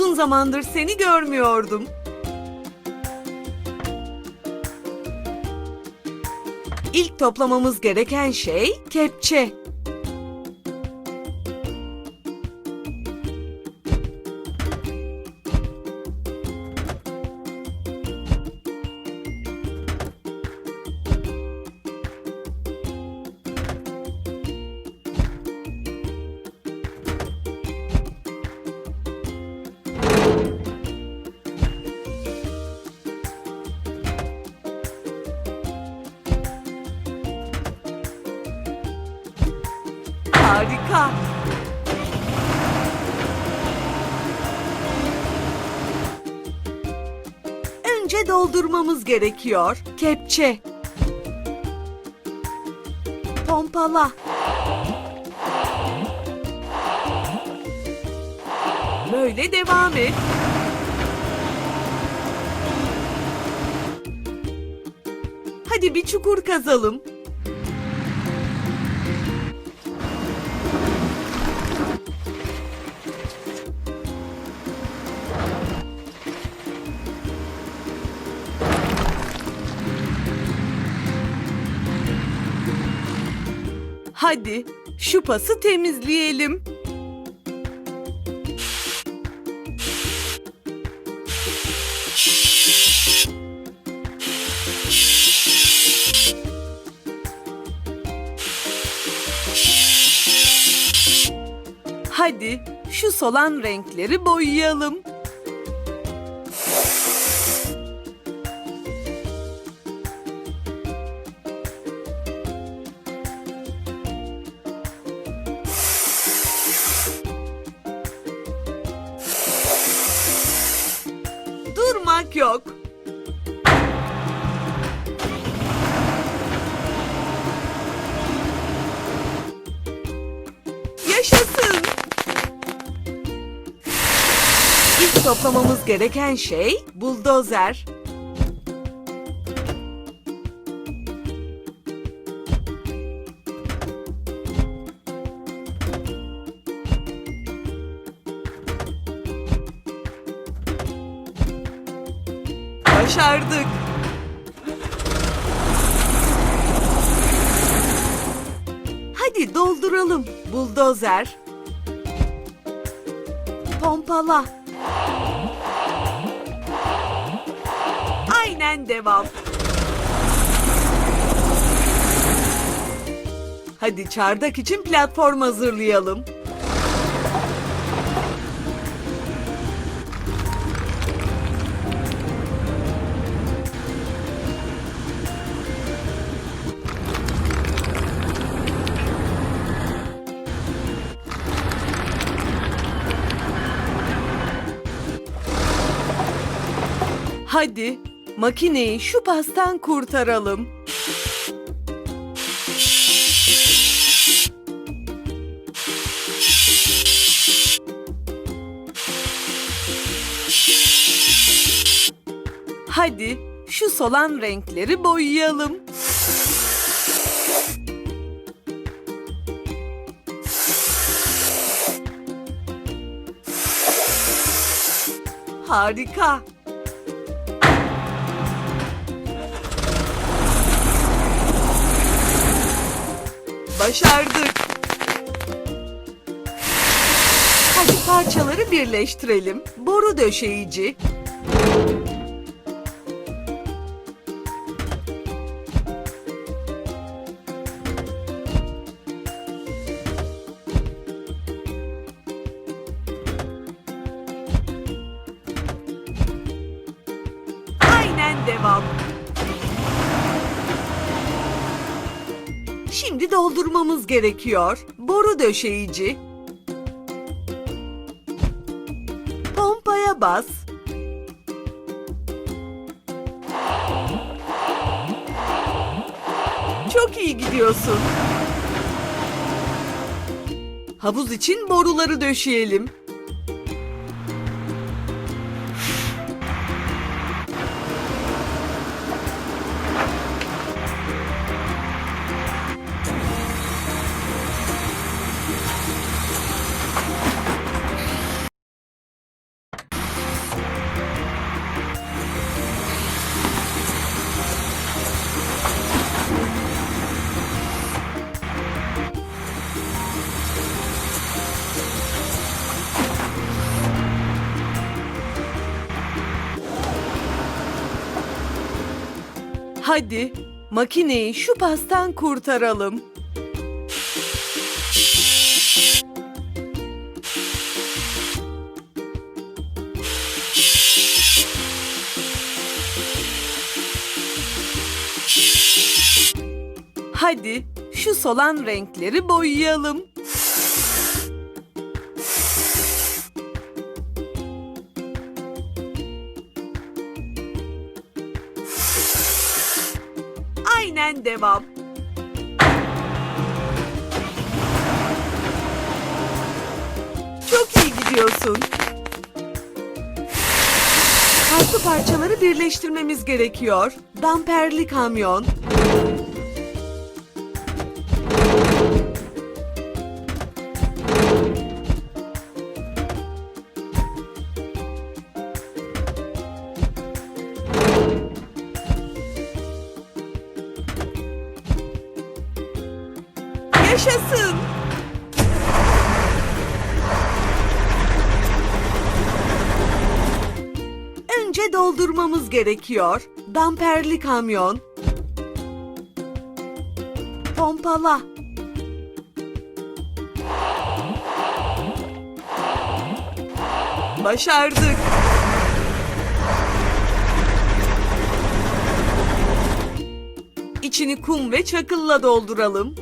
Uzun zamandır seni görmüyordum. İlk toplamamız gereken şey kepçe. Doldurmamız gerekiyor. Kepçe. Pompala. Böyle devam et. Hadi bir çukur kazalım. Hadi şu pası temizleyelim. Hadi şu solan renkleri boyayalım. Gereken şey buldozer. Başardık. Hadi dolduralım. Buldozer. Pompala. Aynen devam. Hadi çardak için platform hazırlayalım. Hadi makineyi şu pastan kurtaralım. Hadi şu solan renkleri boyayalım. Harika. Başardık. Hadi parçaları birleştirelim. Boru döşeyici. Aynen devam. Doldurmamız gerekiyor. Boru döşeyici. Pompaya bas. Çok iyi gidiyorsun. Havuz için boruları döşeyelim. Hadi makineyi şu pastan kurtaralım. Hadi şu solan renkleri boyayalım. Aynen devam. Çok iyi gidiyorsun. Farklı parçaları birleştirmemiz gerekiyor. Damperli kamyon. Önce doldurmamız gerekiyor. Damperli kamyon. Pompala. Başardık. İçini kum ve çakılla dolduralım.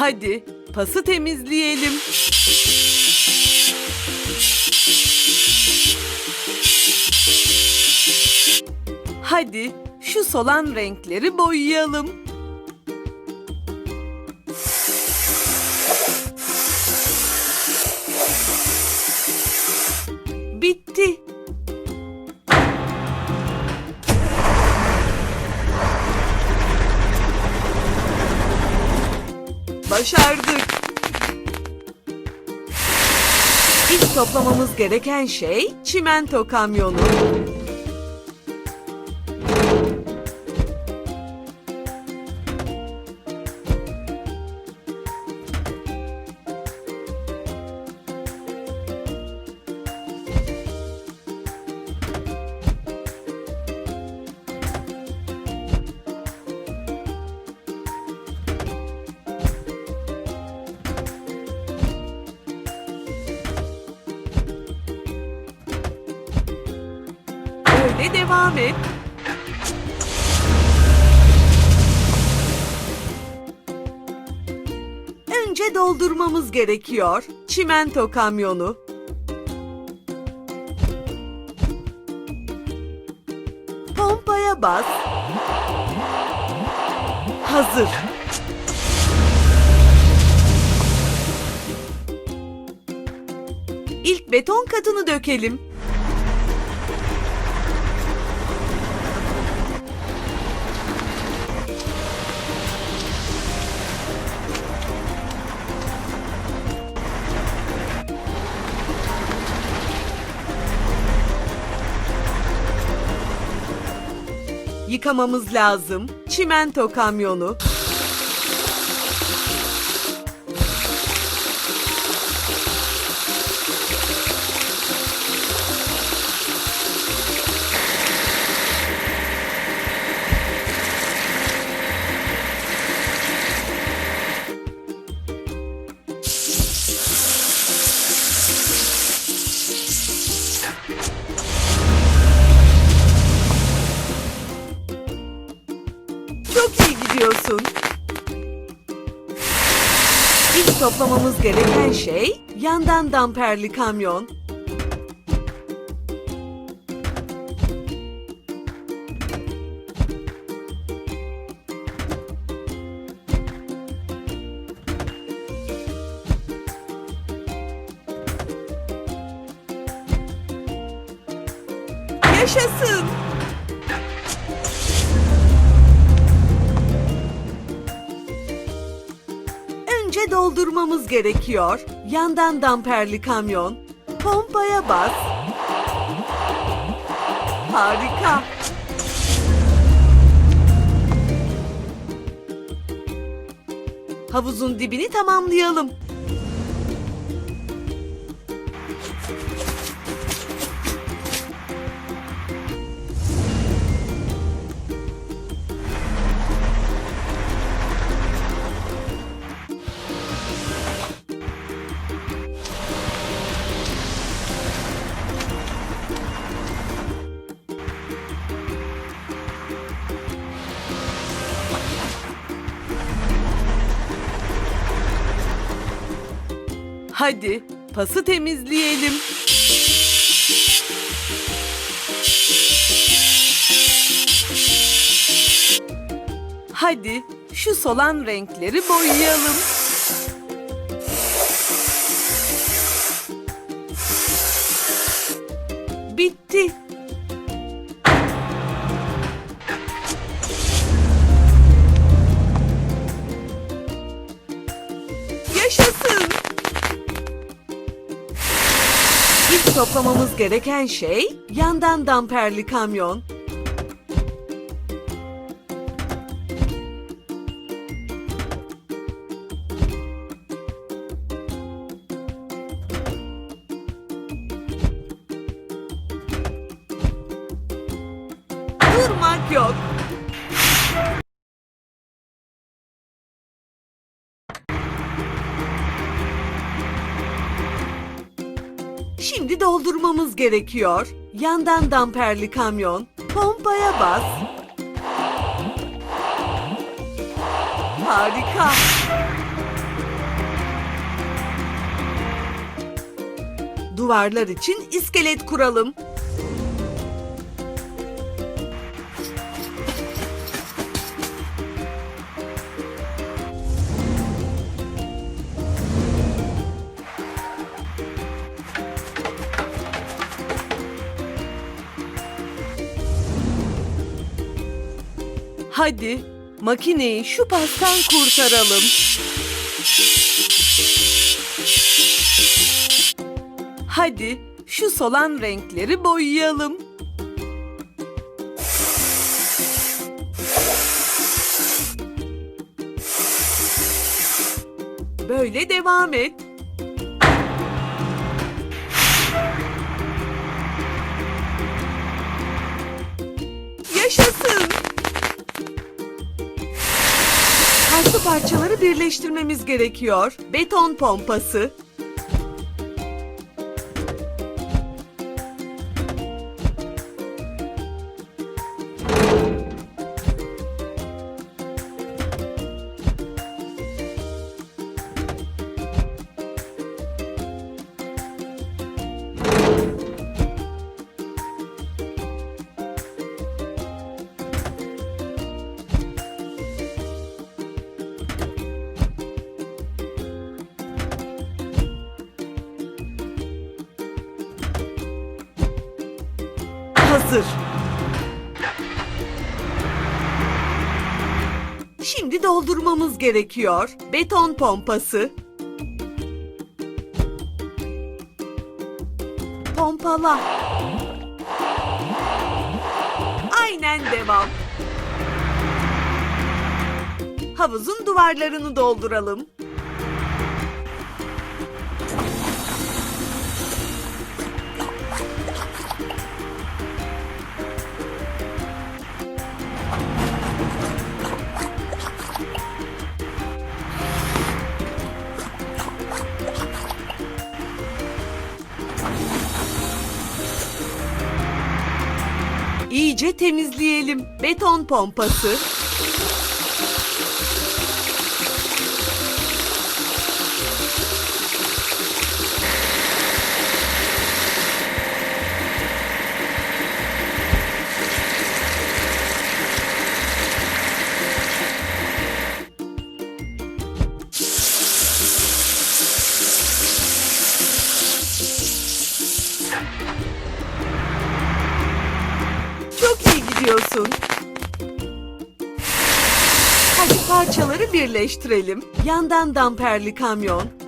Hadi pası temizleyelim. Hadi şu solan renkleri boyayalım. Toplamamız gereken şey çimento kamyonu. Devam et. Önce doldurmamız gerekiyor. Çimento kamyonu. Pompaya bas. Hazır. İlk beton katını dökelim. Yıkamamız lazım. Çimento kamyonu. İyi gidiyorsun. İlk toplamamız gereken şey yandan damperli kamyon. Gerekiyor. Yandan damperli kamyon. Pompaya bas. Harika. Havuzun dibini tamamlayalım. Hadi pası temizleyelim. Hadi şu solan renkleri boyayalım. Bitti. Gereken şey yandan damperli kamyon. Gerekiyor. Yandan damperli kamyon. Pompaya bas. Harika. Duvarlar için iskelet kuralım. Hadi makineyi şu pastan kurtaralım. Hadi şu solan renkleri boyayalım. Böyle devam et. Yaşasın. Parçaları birleştirmemiz gerekiyor. Beton pompası. Hazır. Şimdi doldurmamız gerekiyor. Beton pompası. Pompala. Aynen devam. Havuzun duvarlarını dolduralım. İyice temizleyelim. Beton pompası. Parçaları birleştirelim. Yandan damperli kamyon.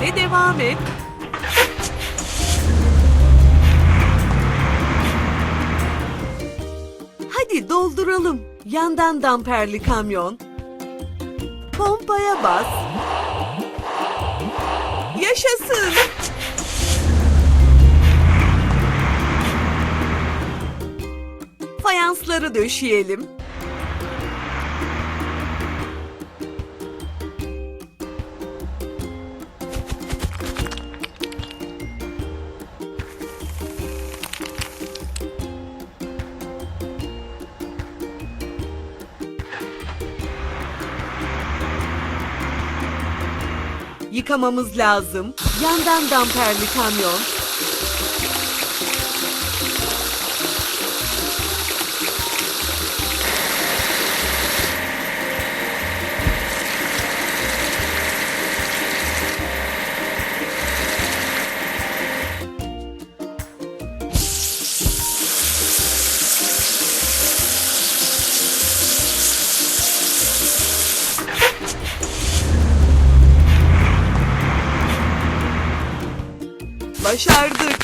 Öyle devam et. Hadi dolduralım. Yandan damperli kamyon. Pompaya bas. Yaşasın. Fayansları döşeyelim. Yıkamamız lazım. Yandan damperli kamyon. Başardık.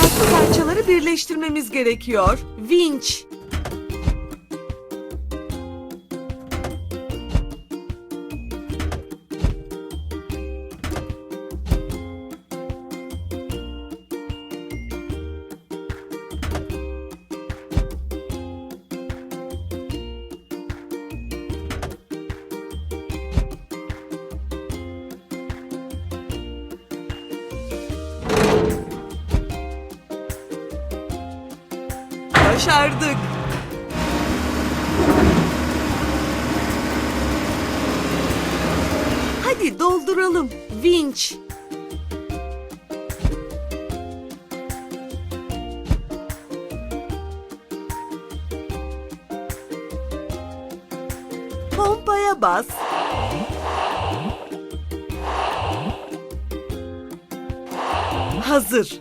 Farklı parçaları birleştirmemiz gerekiyor. Vinç. Pompaya bas. Hazır.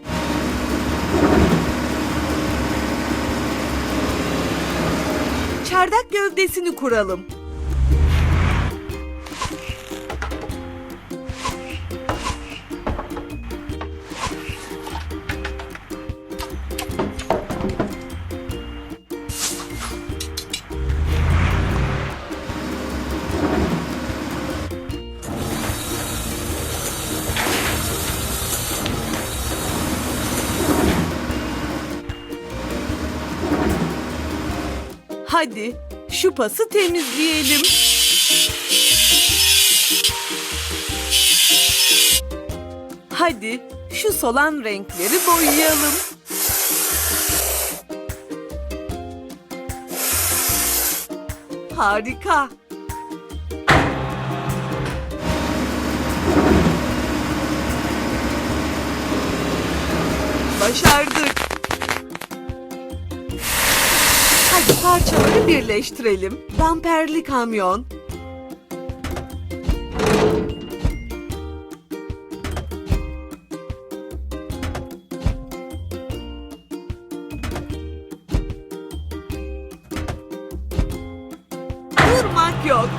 Çardak gövdesini kuralım. Hadi şu pası temizleyelim. Hadi şu solan renkleri boyayalım. Harika. Başardık. Parçaları birleştirelim. Damperli kamyon. Durmak yok.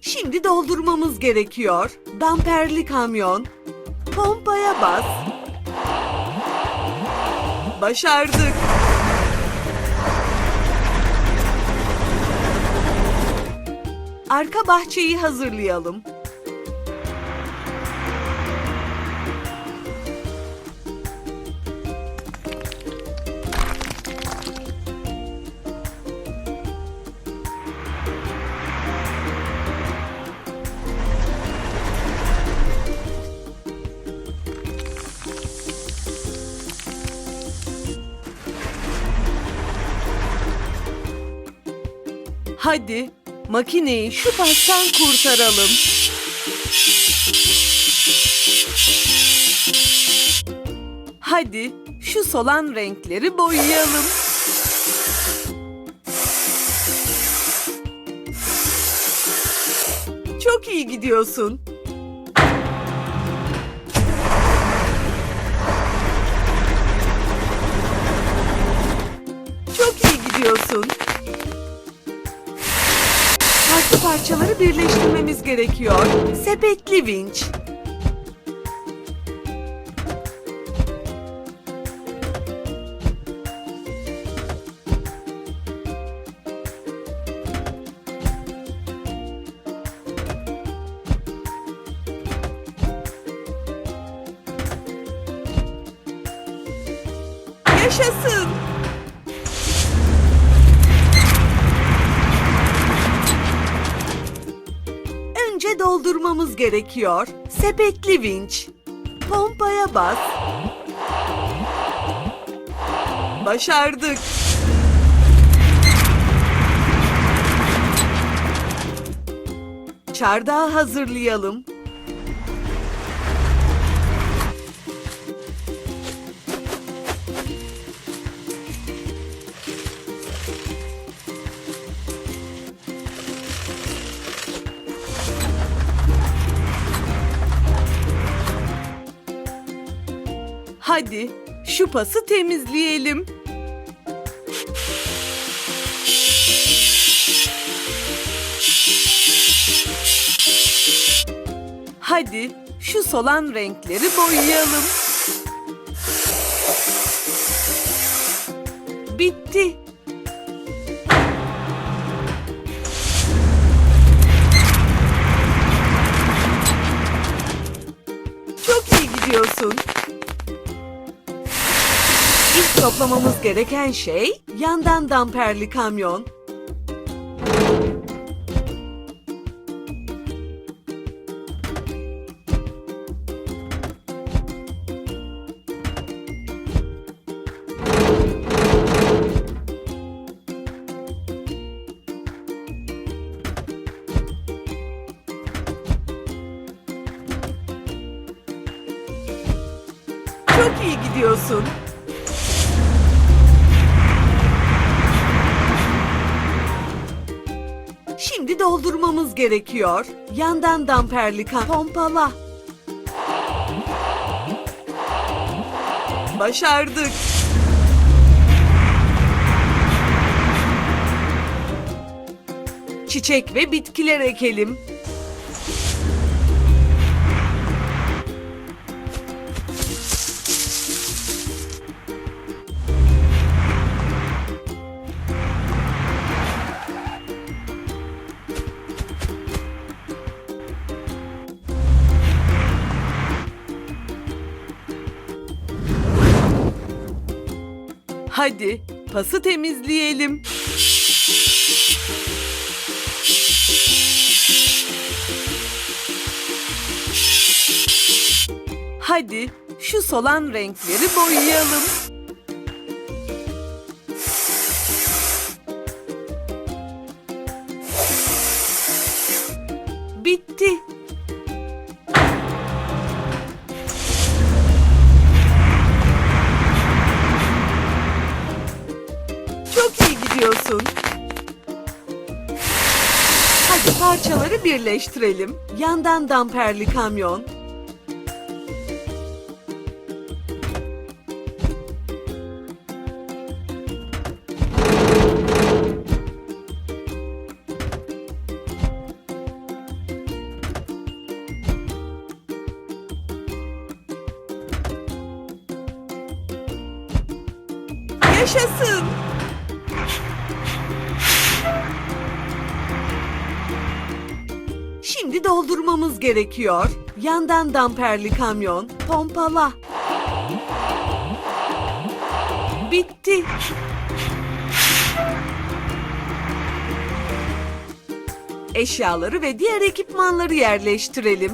Şimdi doldurmamız gerekiyor. Damperli kamyon. Pompaya bas. Başardık. Arka bahçeyi hazırlayalım. Hadi makineyi şu pastan kurtaralım. Hadi şu solan renkleri boyayalım. Çok iyi gidiyorsun. Çok iyi gidiyorsun. Parçaları birleştirmemiz gerekiyor. Sepetli vinç. Yaşasın. Doldurmamız gerekiyor. Sepetli vinç. Pompaya bas. Başardık. Çardağı hazırlayalım. Hadi şu pası temizleyelim. Hadi şu solan renkleri boyayalım. Bitti. Toplamamız gereken şey yandan damperli kamyon. Çok iyi gidiyorsun. Doldurmamız gerekiyor. Yandan damperli kan pompala. Başardık. Çiçek ve bitkiler ekelim. Hadi pası temizleyelim. Hadi şu solan renkleri boyayalım. Birleştirelim. Yandan damperli kamyon. Gerekiyor. Yandan damperli kamyon, pompala. Bitti. Eşyaları ve diğer ekipmanları yerleştirelim.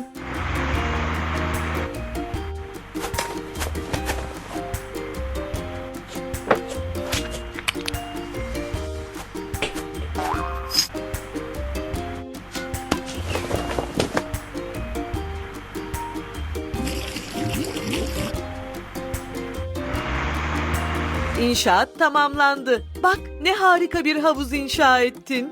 İnşaat tamamlandı. Bak ne harika bir havuz inşa ettin.